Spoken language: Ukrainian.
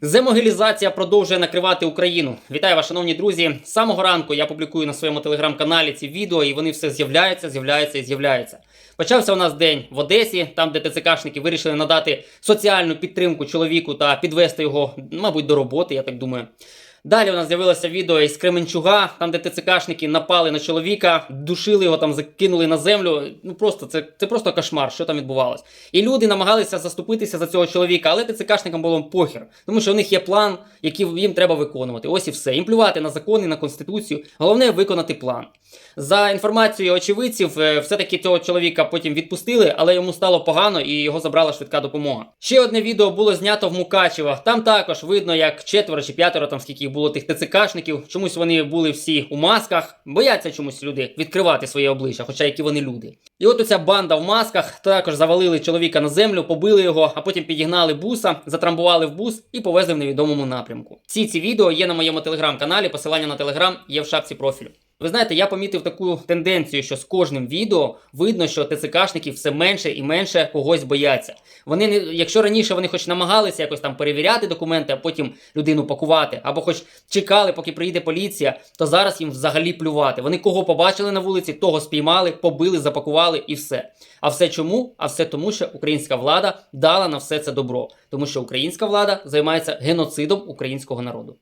Земогилізація продовжує накривати Україну. Вітаю вас, шановні друзі. З самого ранку я публікую на своєму телеграм-каналі ці відео, і вони все з'являються, з'являються і з'являються. Почався у нас день в Одесі, там, де ТЦКшники вирішили надати соціальну підтримку чоловіку та підвести його, мабуть, до роботи, я так думаю. Далі у нас з'явилося відео із Кременчуга, там, де ТЦКшники напали на чоловіка, душили його там, закинули на землю. Ну просто це, це просто кошмар, що там відбувалось. І люди намагалися заступитися за цього чоловіка, але ТЦКшникам було похер, тому що у них є план, який їм треба виконувати. Ось і все. Їм плювати на закони, на конституцію. Головне виконати план. За інформацією очевидців, е, все-таки цього чоловіка потім відпустили, але йому стало погано і його забрала швидка допомога. Ще одне відео було знято в Мукачево. Там також видно, як четверо чи п'ятеро, там скільки їх було тих ТЦКшників. Чомусь вони були всі у масках. Бояться чомусь люди відкривати своє обличчя, хоча які вони люди. І от оця банда в масках також завалили чоловіка на землю, побили його, а потім підігнали буса, затрамбували в бус і повезли в невідомому напрямку. Всі ці відео є на моєму телеграм-каналі. Посилання на телеграм є в шапці профілю. Ви знаєте, я помітив таку тенденцію, що з кожним відео видно, що ТЦКшники все менше і менше когось бояться. Вони не, якщо раніше вони хоч намагалися якось там перевіряти документи, а потім людину пакувати, або хоч чекали, поки приїде поліція, то зараз їм взагалі плювати. Вони кого побачили на вулиці, того спіймали, побили, запакували і все. А все чому? А все тому, що українська влада дала на все це добро, тому що українська влада займається геноцидом українського народу.